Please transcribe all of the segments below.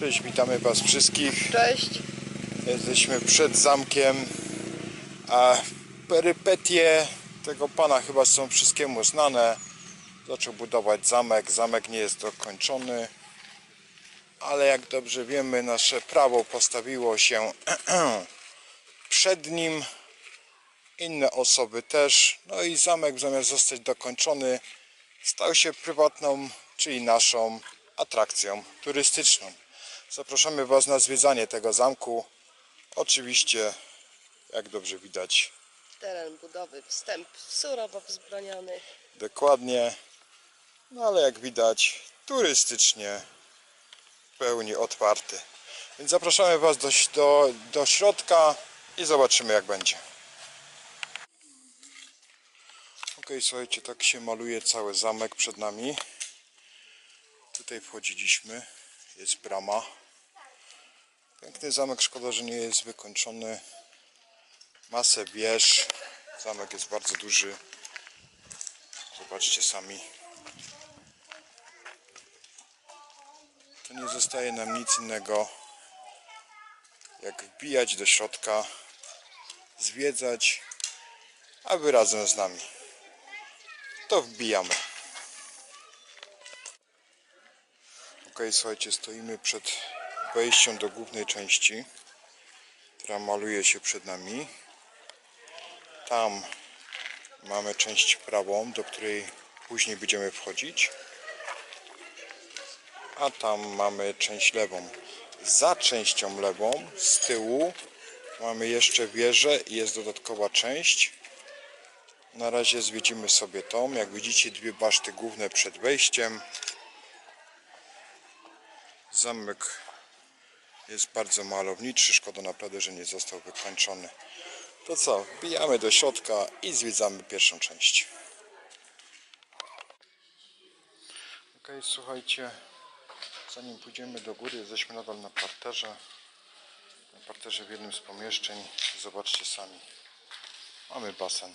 Cześć, witamy Was wszystkich. Cześć. Jesteśmy przed zamkiem, a perypetie tego pana chyba są wszystkiemu znane. Zaczął budować zamek, zamek nie jest dokończony, ale jak dobrze wiemy, nasze prawo postawiło się przed nim, inne osoby też, no i zamek zamiast zostać dokończony, stał się prywatną, czyli naszą atrakcją turystyczną. Zapraszamy Was na zwiedzanie tego zamku. Oczywiście, jak dobrze widać, Teren budowy, wstęp surowo wzbroniony. dokładnie, no ale jak widać, turystycznie w pełni otwarty. Więc zapraszamy Was do, do, do środka i zobaczymy jak będzie. Ok, słuchajcie, tak się maluje cały zamek przed nami. Tutaj wchodziliśmy, jest brama. Piękny zamek, szkoda, że nie jest wykończony. Masę wież. Zamek jest bardzo duży. Zobaczcie sami. To nie zostaje nam nic innego jak wbijać do środka, zwiedzać, a wy razem z nami. To wbijamy. Ok, słuchajcie, stoimy przed wejściem do głównej części, która maluje się przed nami. Tam mamy część prawą, do której później będziemy wchodzić. A tam mamy część lewą. Za częścią lewą, z tyłu, mamy jeszcze wieżę i jest dodatkowa część. Na razie zwiedzimy sobie tą. Jak widzicie, dwie baszty główne przed wejściem. Zamek jest bardzo malowniczy. Szkoda naprawdę, że nie został wykończony. To co, wbijamy do środka i zwiedzamy pierwszą część. Ok, słuchajcie, zanim pójdziemy do góry, jesteśmy nadal na parterze. Na parterze w jednym z pomieszczeń. Zobaczcie sami. Mamy basen.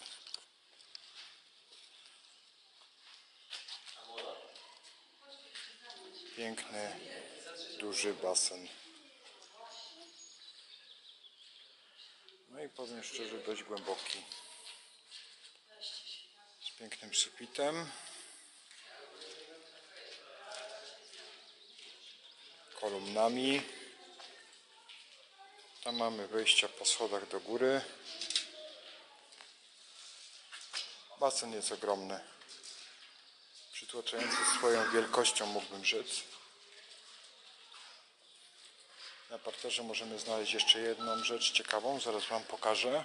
Piękny, duży basen. I powiem szczerze, dość głęboki. Z pięknym sufitem. Kolumnami. Tam mamy wejścia po schodach do góry. Basen jest ogromny. Przytłaczający swoją wielkością mógłbym rzec. Na parterze możemy znaleźć jeszcze jedną rzecz ciekawą, zaraz Wam pokażę.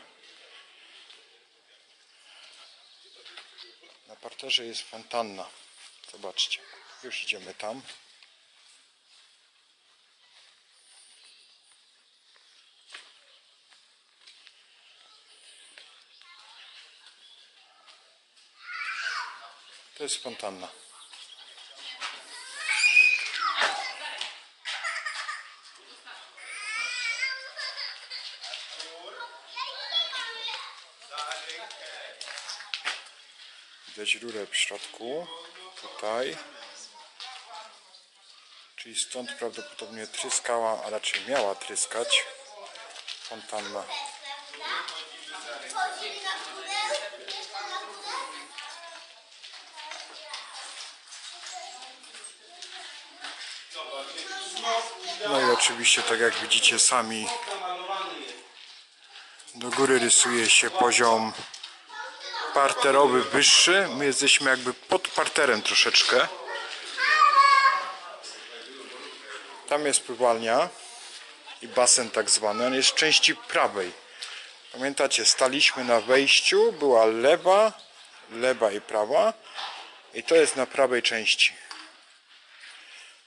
Na parterze jest fontanna. Zobaczcie, już idziemy tam. To jest fontanna. Widać rurę w środku, tutaj. Czyli stąd prawdopodobnie tryskała, a raczej miała tryskać fontanna. No i oczywiście, tak jak widzicie sami, do góry rysuje się poziom parterowy wyższy. My jesteśmy jakby pod parterem troszeczkę. Tam jest pływalnia i basen tak zwany. On jest w części prawej. Pamiętacie, staliśmy na wejściu, była lewa, lewa i prawa. I to jest na prawej części.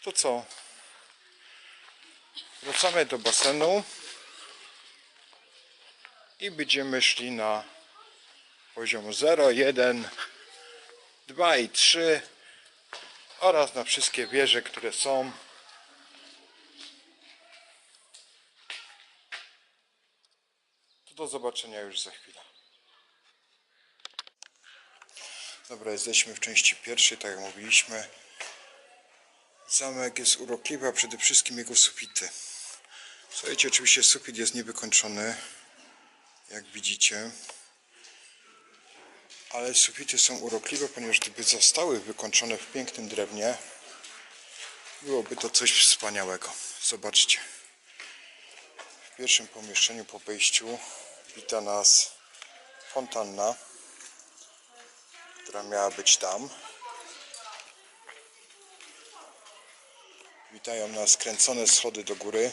To co? Wracamy do basenu i będziemy szli na poziom 0, 1, 2 i 3 oraz na wszystkie wieże, które są. To do zobaczenia już za chwilę. Dobra, jesteśmy w części pierwszej, tak jak mówiliśmy. Zamek jest urokliwy, a przede wszystkim jego sufity. Słuchajcie, oczywiście sufit jest niewykończony, jak widzicie. Ale sufity są urokliwe, ponieważ gdyby zostały wykończone w pięknym drewnie, byłoby to coś wspaniałego. Zobaczcie. W pierwszym pomieszczeniu po wejściu wita nas fontanna, która miała być tam. Witają nas kręcone schody do góry,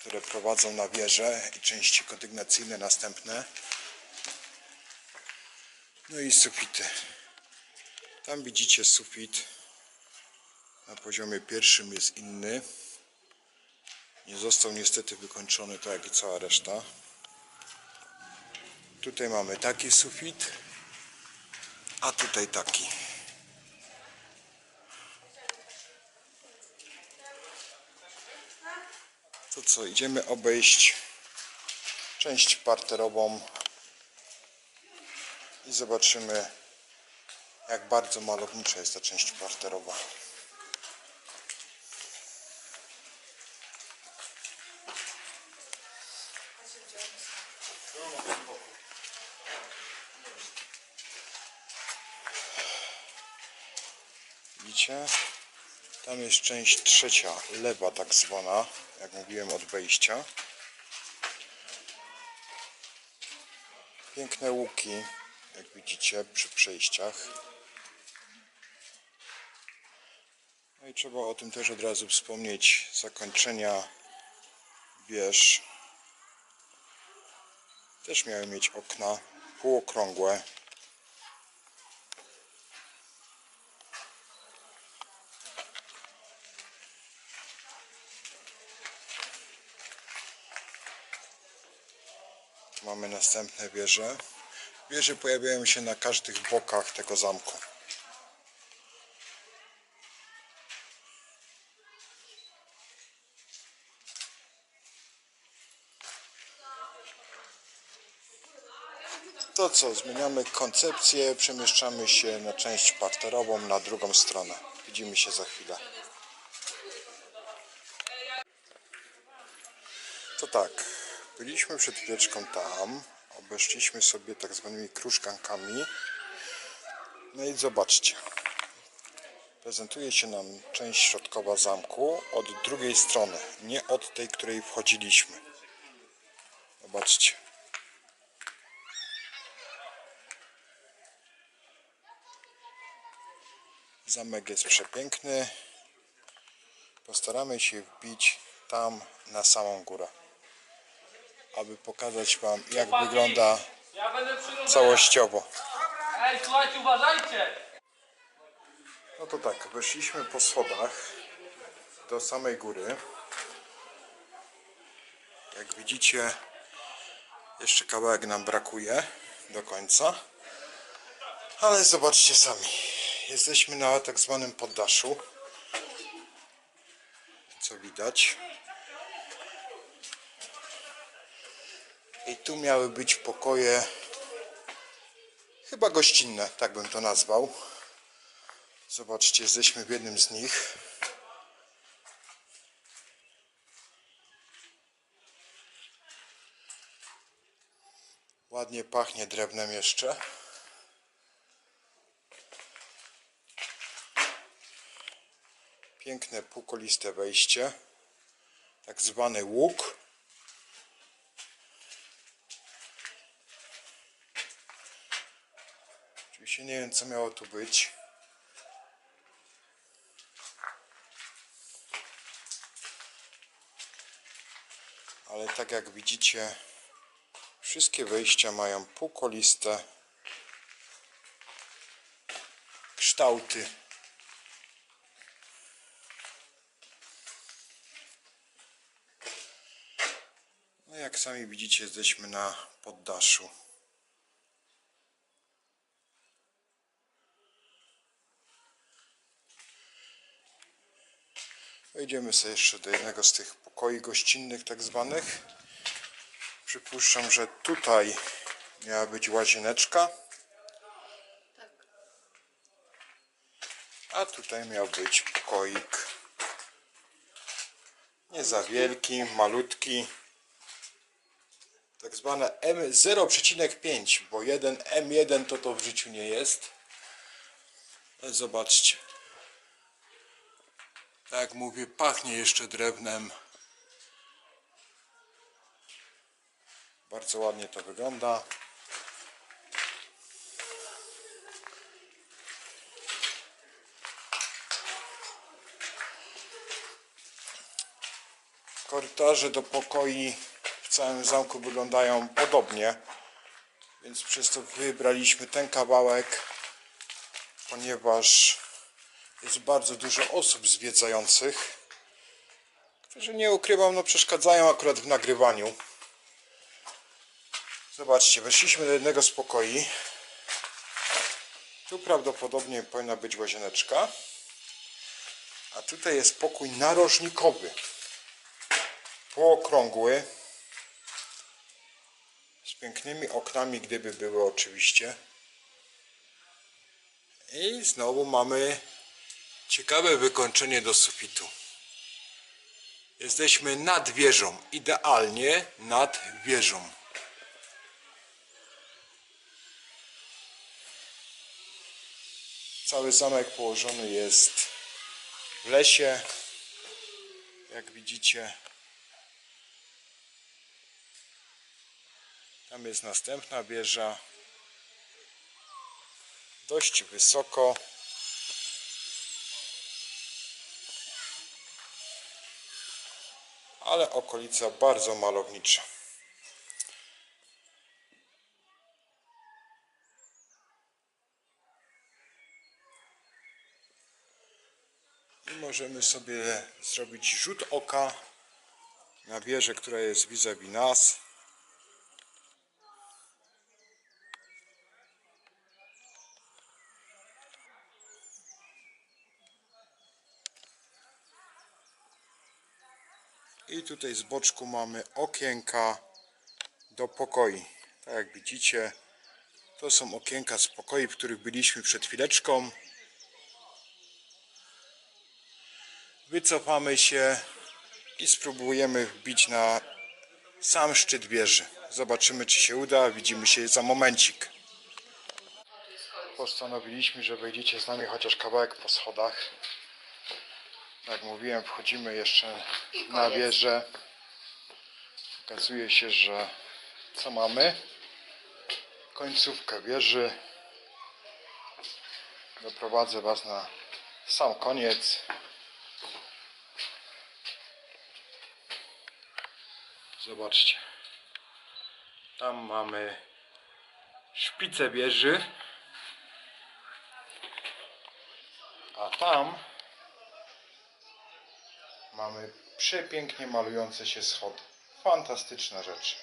które prowadzą na wieżę i części kondygnacyjne następne. No i sufity. Tam widzicie sufit. Na poziomie pierwszym jest inny. Nie został niestety wykończony tak jak i cała reszta. Tutaj mamy taki sufit, a tutaj taki. To co, idziemy obejść część parterową i zobaczymy jak bardzo malownicza jest ta część parterowa. Widzicie? Tam jest część trzecia, lewa tak zwana, jak mówiłem od wejścia. Piękne łuki, jak widzicie, przy przejściach. No i trzeba o tym też od razu wspomnieć. Zakończenia wież też miały mieć okna półokrągłe. Mamy następne wieże. Wieże pojawiają się na każdych bokach tego zamku. To co, zmieniamy koncepcję, przemieszczamy się na część parterową, na drugą stronę. Widzimy się za chwilę. To tak, byliśmy przed chwileczką tam, obeszliśmy sobie tak zwanymi krużgankami. No i zobaczcie, prezentuje się nam część środkowa zamku od drugiej strony, nie od tej, której wchodziliśmy. Zobaczcie. Zamek jest przepiękny. Postaramy się wbić tam na samą górę, aby pokazać Wam jak wygląda całościowo. Ej, słuchajcie, uważajcie! No to tak, weszliśmy po schodach do samej góry. Jak widzicie, jeszcze kawałek nam brakuje do końca. Ale zobaczcie sami. Jesteśmy na tak zwanym poddaszu. Co widać. I tu miały być pokoje chyba gościnne, tak bym to nazwał. Zobaczcie, jesteśmy w jednym z nich. Ładnie pachnie drewnem jeszcze. Piękne półkoliste wejście. Tak zwany łuk. Oczywiście nie wiem co miało tu być. ale tak jak widzicie wszystkie wejścia mają półkoliste kształty no jak sami widzicie jesteśmy na poddaszu Wejdziemy sobie jeszcze do jednego z tych pokoi gościnnych, tak zwanych. Przypuszczam, że tutaj miała być łazieneczka. A tutaj miał być pokoik. Nie za wielki, malutki. Tak zwane M0,5, bo 1 M1 to to w życiu nie jest. Zobaczcie. Tak mówię, pachnie jeszcze drewnem. Bardzo ładnie to wygląda. Korytarze do pokoi w całym zamku wyglądają podobnie, więc przez to wybraliśmy ten kawałek, ponieważ jest bardzo dużo osób zwiedzających, którzy nie ukrywam, no przeszkadzają akurat w nagrywaniu. Zobaczcie, weszliśmy do jednego z pokoi. Tu prawdopodobnie powinna być łazieneczka. A tutaj jest pokój narożnikowy. Półokrągły. Z pięknymi oknami, gdyby były oczywiście. I znowu mamy ciekawe wykończenie do sufitu. Jesteśmy nad wieżą, idealnie nad wieżą. Cały zamek położony jest w lesie. Jak widzicie, tam jest następna wieża. Dość wysoko. Ale okolica bardzo malownicza. I możemy sobie zrobić rzut oka na wieżę, która jest vis-a-vis nas. Tutaj z boczku mamy okienka do pokoi. Tak jak widzicie, to są okienka z pokoi, w których byliśmy przed chwileczką. Wycofamy się i spróbujemy wbić na sam szczyt wieży. Zobaczymy, czy się uda. Widzimy się za momencik. Postanowiliśmy, że wejdziecie z nami chociaż kawałek po schodach. Jak mówiłem, wchodzimy jeszcze na wieżę. Okazuje się, że co mamy? Końcówkę wieży. Doprowadzę Was na sam koniec. Zobaczcie. Tam mamy szpicę wieży. A tam mamy przepięknie malujące się schody. Fantastyczna rzecz.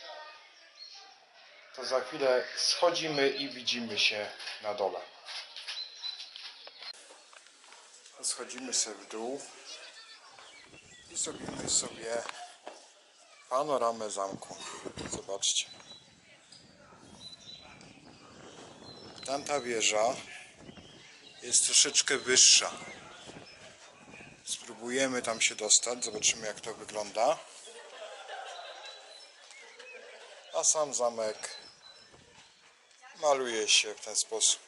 To za chwilę schodzimy i widzimy się na dole. Schodzimy sobie w dół i zrobimy sobie panoramę zamku. Zobaczcie. Tamta wieża jest troszeczkę wyższa. Spróbujemy tam się dostać, zobaczymy jak to wygląda. A sam zamek maluje się w ten sposób.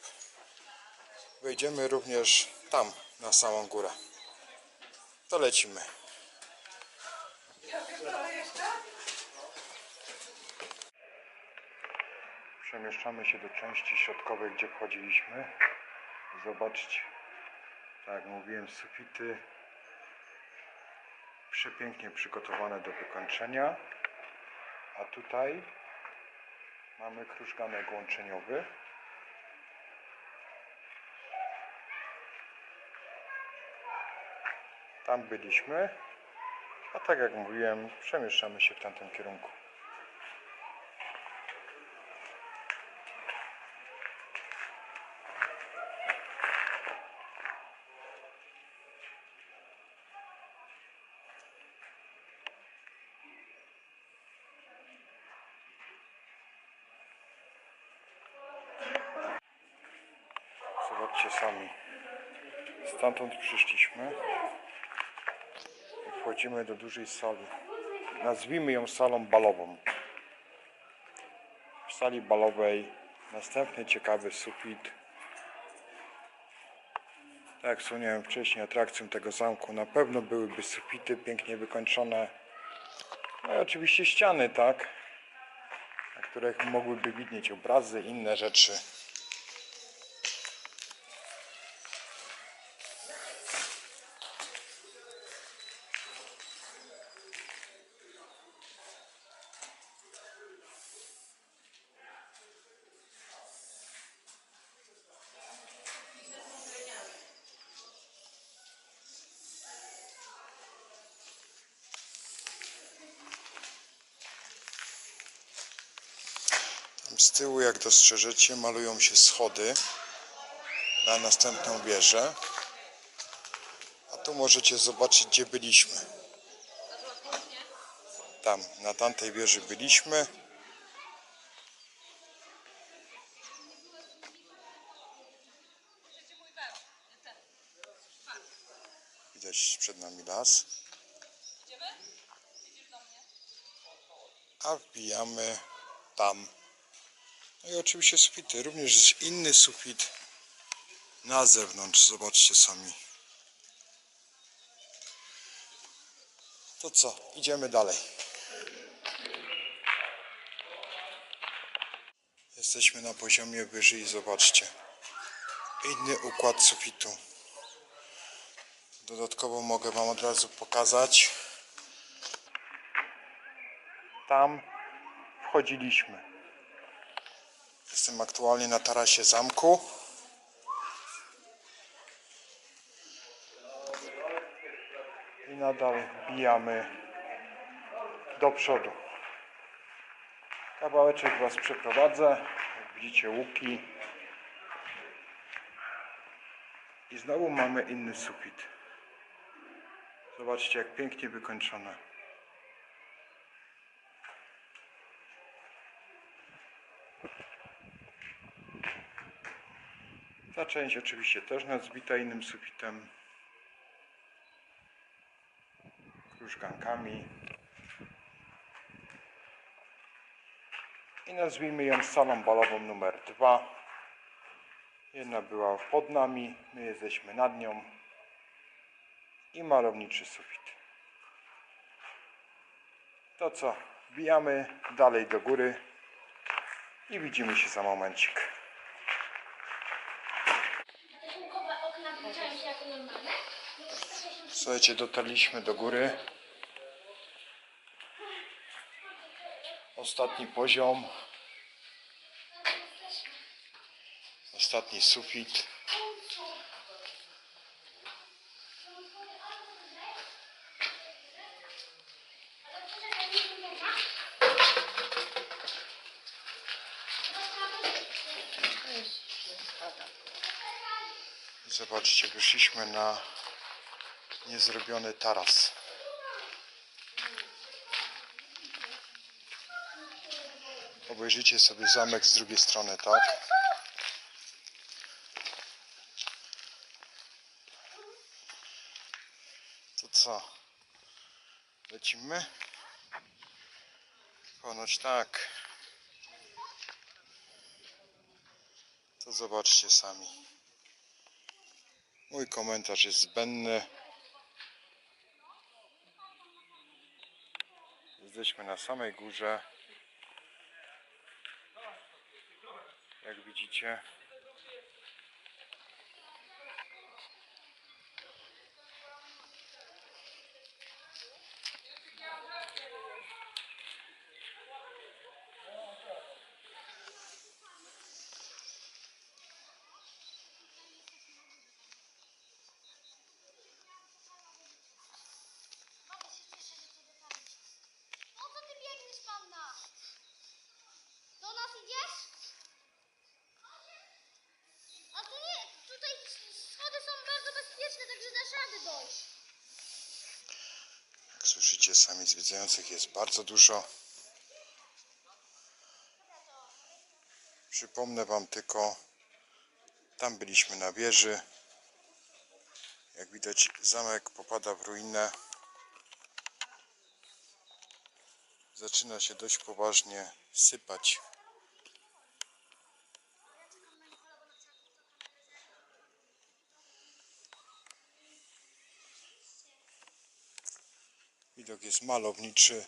Wejdziemy również tam, na samą górę. To lecimy. Przemieszczamy się do części środkowej, gdzie wchodziliśmy. Zobaczcie, tak jak mówiłem, sufity przepięknie przygotowane do wykończenia. A tutaj mamy krużganek łączeniowy. Tam byliśmy, a tak jak mówiłem, przemieszczamy się w tamtym kierunku. Stamtąd przyszliśmy. Wchodzimy do dużej sali. Nazwijmy ją salą balową. W sali balowej następny ciekawy sufit. Tak jak wspomniałem wcześniej, atrakcją tego zamku na pewno byłyby sufity pięknie wykończone. No i oczywiście ściany, tak? Na których mogłyby widnieć obrazy, inne rzeczy. Tam Z tyłu, jak dostrzeżecie, malują się schody na następną wieżę. A tu możecie zobaczyć, gdzie byliśmy. Tam, na tamtej wieży byliśmy. Widać przed nami las. A wbijamy tam. No i oczywiście sufity. Również inny sufit na zewnątrz. Zobaczcie sami. To co? Idziemy dalej. Jesteśmy na poziomie wyżej. Zobaczcie. Inny układ sufitu. Dodatkowo mogę Wam od razu pokazać. Tam wchodziliśmy. Jestem aktualnie na tarasie zamku. I nadal wbijamy do przodu. Kawałeczek Was przeprowadzę. Widzicie łuki. I znowu mamy inny sufit. Zobaczcie jak pięknie wykończone. Ta część oczywiście też nazbita innym sufitem. Krużgankami. I nazwijmy ją salą balową numer 2. Jedna była pod nami, my jesteśmy nad nią. I malowniczy sufit. To co? Wbijamy dalej do góry i widzimy się za momencik. Słuchajcie, dotarliśmy do góry. Ostatni poziom. Ostatni sufit. Zobaczcie, wyszliśmy na niezrobiony taras. Obejrzyjcie sobie zamek z drugiej strony, tak? To co? Lecimy? Ponoć tak. To zobaczcie sami. Mój komentarz jest zbędny. Jesteśmy na samej górze. Jak widzicie. Po co ty biegniesz, panna? Do nas idziesz? A tu nie, tutaj schody są bardzo bezpieczne, także dasz rady dojść. Jak słyszycie, sami zwiedzających jest bardzo dużo. Przypomnę Wam tylko, tam byliśmy na wieży. Jak widać zamek popada w ruinę. Zaczyna się dość poważnie sypać. Widok jest malowniczy.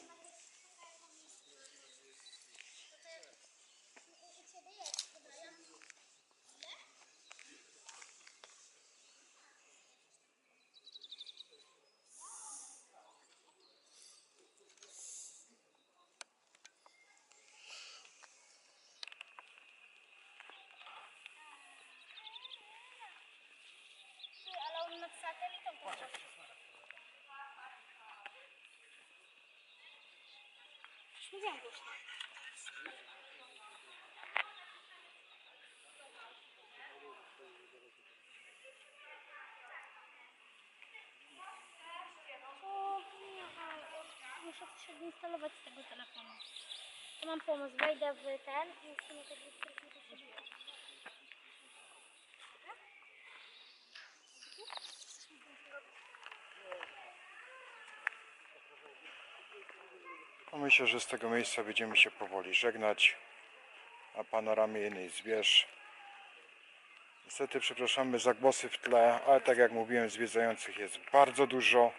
Satelitą to Już mówiłam głośno. O, nie, ale Muszę coś odinstalować z tego telefonu. To mam pomysł, wejdę w ten i usunę nie myślę, że z tego miejsca będziemy się powoli żegnać. Na panoramie innej zwierz. Niestety przepraszamy za głosy w tle, ale tak jak mówiłem, zwiedzających jest bardzo dużo.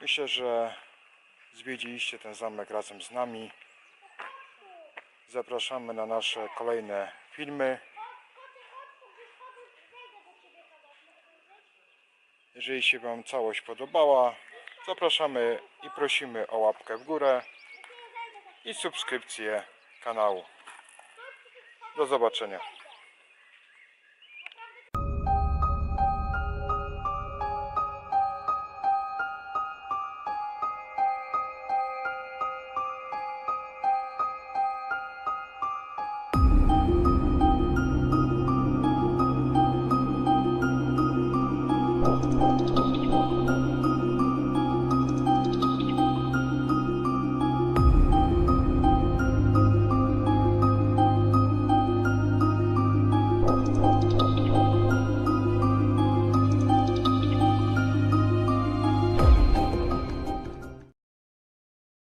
Myślę, że zwiedziliście ten zamek razem z nami. Zapraszamy na nasze kolejne filmy. Jeżeli się Wam całość podobała, zapraszamy i prosimy o łapkę w górę i subskrypcję kanału. Do zobaczenia.